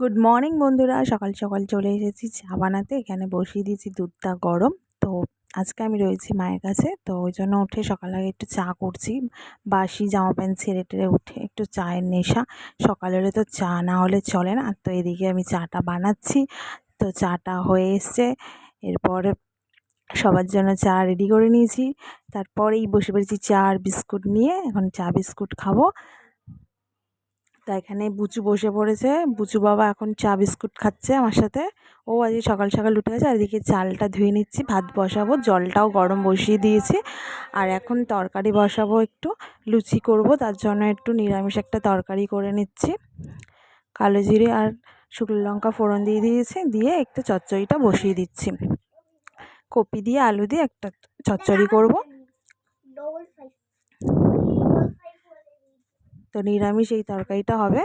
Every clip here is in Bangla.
গুড মর্নিং বন্ধুরা। সকাল সকাল চলে এসেছি চা বানাতে। এখানে বসিয়ে দিয়েছি দুধটা গরম। তো আজকে আমি রয়েছি মায়ের কাছে। তো ওই জন্য উঠে সকাল আগে একটু চা করছি। বাসি জামা প্যান্ট ছেড়ে টেড়ে উঠে একটু চায়ের নেশা। সকালের তো চা না হলে চলে না। তো এদিকে আমি চাটা বানাচ্ছি। তো চাটা হয়ে এসছে। এরপরে সবার জন্য চা রেডি করে নিয়েছি। তারপরেই বসে পড়েছি চা আর বিস্কুট নিয়ে। এখন চা বিস্কুট খাব। তা এখানে বুচু বসে পড়েছে। বুচু বাবা এখন চা বিস্কুট খাচ্ছে আমার সাথে। ও আজকে সকাল সকাল উঠে গেছে, আর এদিকে চালটা ধুয়ে নিচ্ছি, ভাত বসাবো, জলটাও গরম বসিয়ে দিয়েছি। আর এখন তরকারি বসাবো একটু, লুচি করব, তার জন্য একটু নিরামিষ একটা তরকারি করে নিচ্ছি। কালো জিরে আর শুকনো লঙ্কা ফোড়ন দিয়ে দিয়েছি, দিয়ে একটু চচ্চড়িটা বসিয়ে দিচ্ছি। কপি দিয়ে আলু দিয়ে একটা চচ্চড়ি করব। তো নিরামিষ এই তরকারিটা হবে।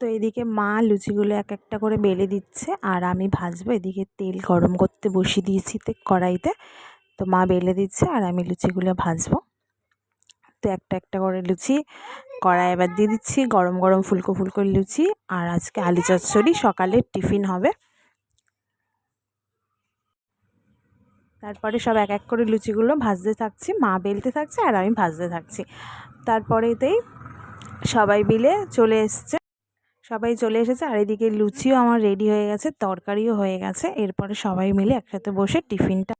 তো এদিকে মা লুচিগুলো এক একটা করে বেলে দিচ্ছে আর আমি ভাজবো। এদিকে তেল গরম করতে বসিয়ে দিয়েছি কড়াইতে। তো মা বেলে দিচ্ছে আর আমি লুচিগুলো ভাজবো। তো একটা একটা করে লুচি কড়াই এবার দিয়ে দিচ্ছি। গরম গরম ফুলকো ফুলকো লুচি আর আজকে আলু চচ্চড়ি। সকালের টিফিন হবে। তারপরে সব এক এক করে লুচিগুলো ভাজতে থাকছি, মা বেলতে থাকছে আর আমি ভাজতে থাকছি। তারপরেতেই সবাই মিলে চলে এসছে। সবাই চলে এসেছে আর এদিকে লুচিও আমার রেডি হয়ে গেছে, তরকারিও হয়ে গেছে। এরপরে সবাই মিলে একসাথে বসে টিফিনটা